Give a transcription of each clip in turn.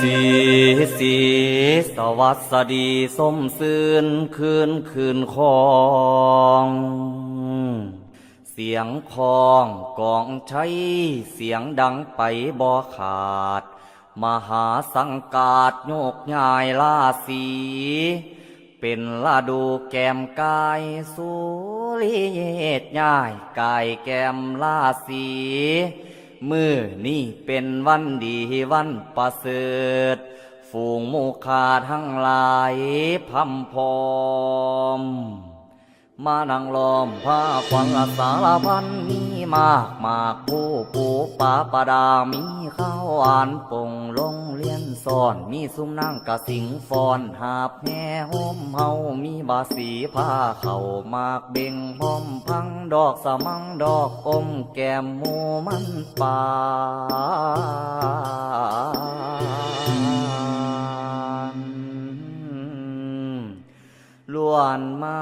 สีสีสวัสดีสมซื่นคืนคืนคอง เสียงคองกองใช้เสียงดังไปบ่ขาด มหาสังกาดโยกยายลาสี เป็นลาดูแก้มกายสุริเยดย้ายกายแก้มลาสี มือนี่เป็นวันดีวันประเสริฐฝูงมูคาทั้งหลายพัมพร้อม มานั่งล้อมผ้าควันละสารพันมีมากมากผู้ปูปาปาดามีข้าวอ่านปงลงเลียนสอน มีซุ้มนั่งกะสิงฟอนหาบแห่ห่มเฮามีบาสีผ้าเข่ามากเบ่งพร้อมพัง ดอกสะมังดอกอมแก้มมูมันปานล้วนมา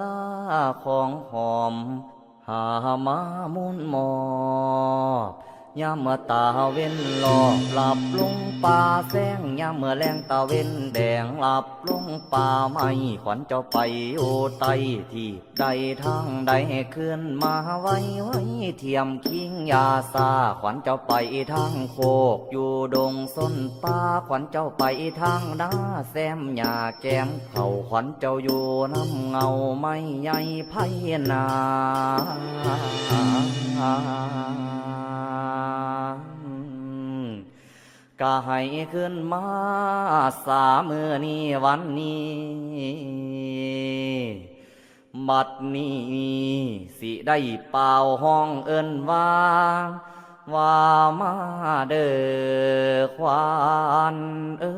ลาของหอม หามามุนหมอบ ยามเมื่อตาเว้นหลอกหลับลงป่าแสงยามเมื่อแรงตาเว้นแดงหลับลงป่าไม่ขวัญเจ้าไปโอไตที่ใดทางใดขึ้นมาไว้ไว้เทียมคิงยาซาขวัญเจ้าไปทางโคกอยู่ดงส้นป่าขวัญเจ้าไปทางนาแซมหญ้าแก้มเข่าขวัญเจ้าอยู่น้ำเงาไม่ใหญ่ไพนา ก็ให้ขึ้นมาสามือนี้วันนี้ บัดนี้สิได้เป่าห้องเอินว่า ว่ามาเด้อควานเอ้